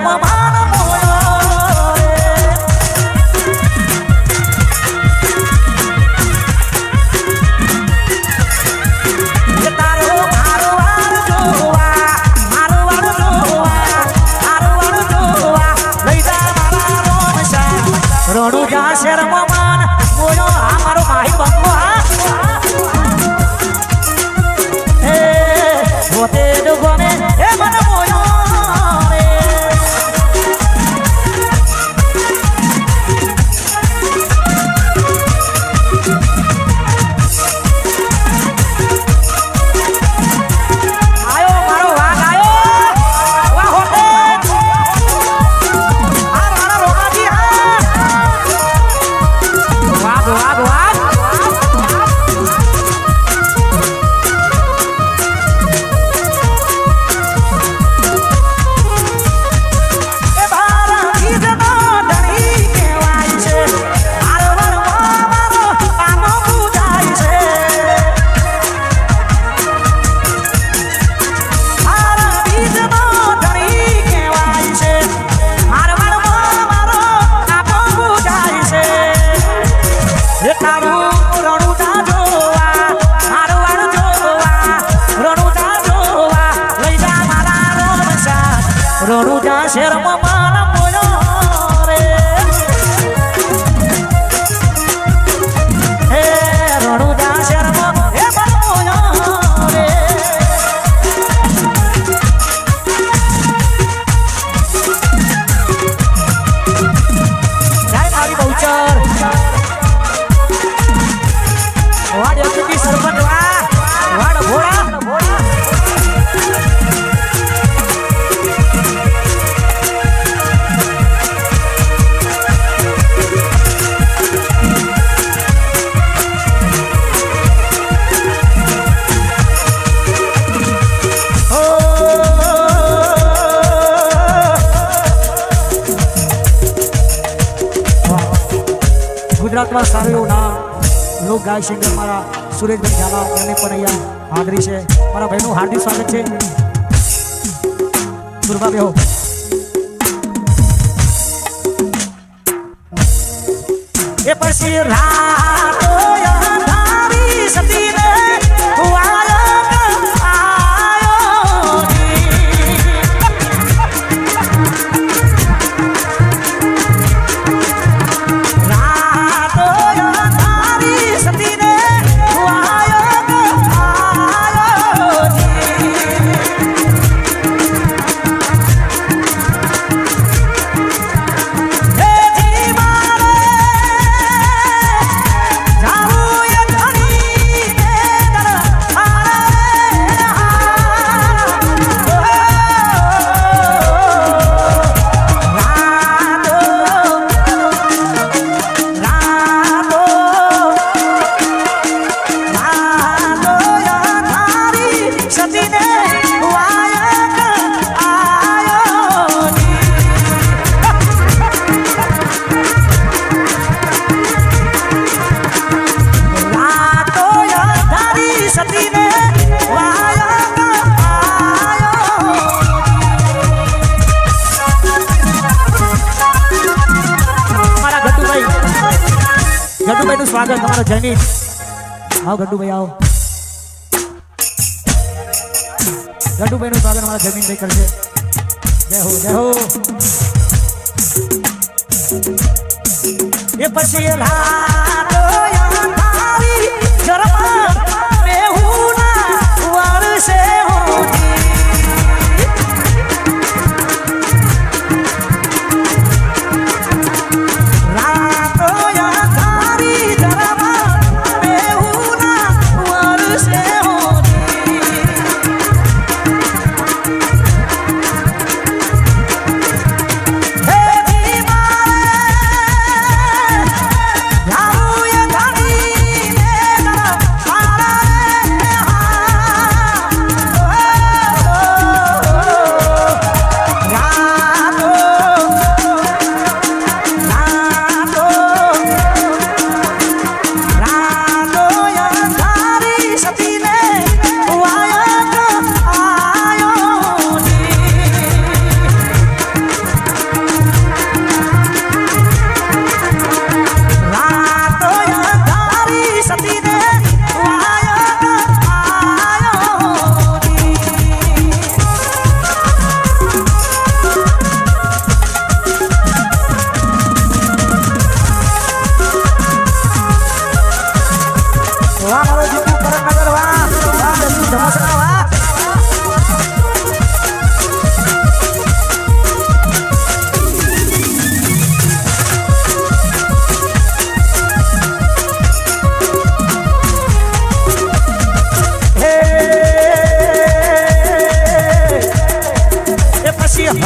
my ઘણું જાશે રમવાના. ગુજરાતમાં સારું એવું નામ. લોક ગાય સિંગર મારા સુરેશભાઈ ઝાલા એમને પણ અહીંયા હાજરી છે. મારા ભાઈનું હાર્દિક સ્વાગત છે. દુર્ગા બેહો. એ પછી રાતો ગટુભાઈ નું સ્વાગત તમારો જૈની આવો ગટુભાઈ આવો ગટુભાઈ નું સ્વાગત અમારા જમીનભાઈ કરશે જય હો જય હો એ પછી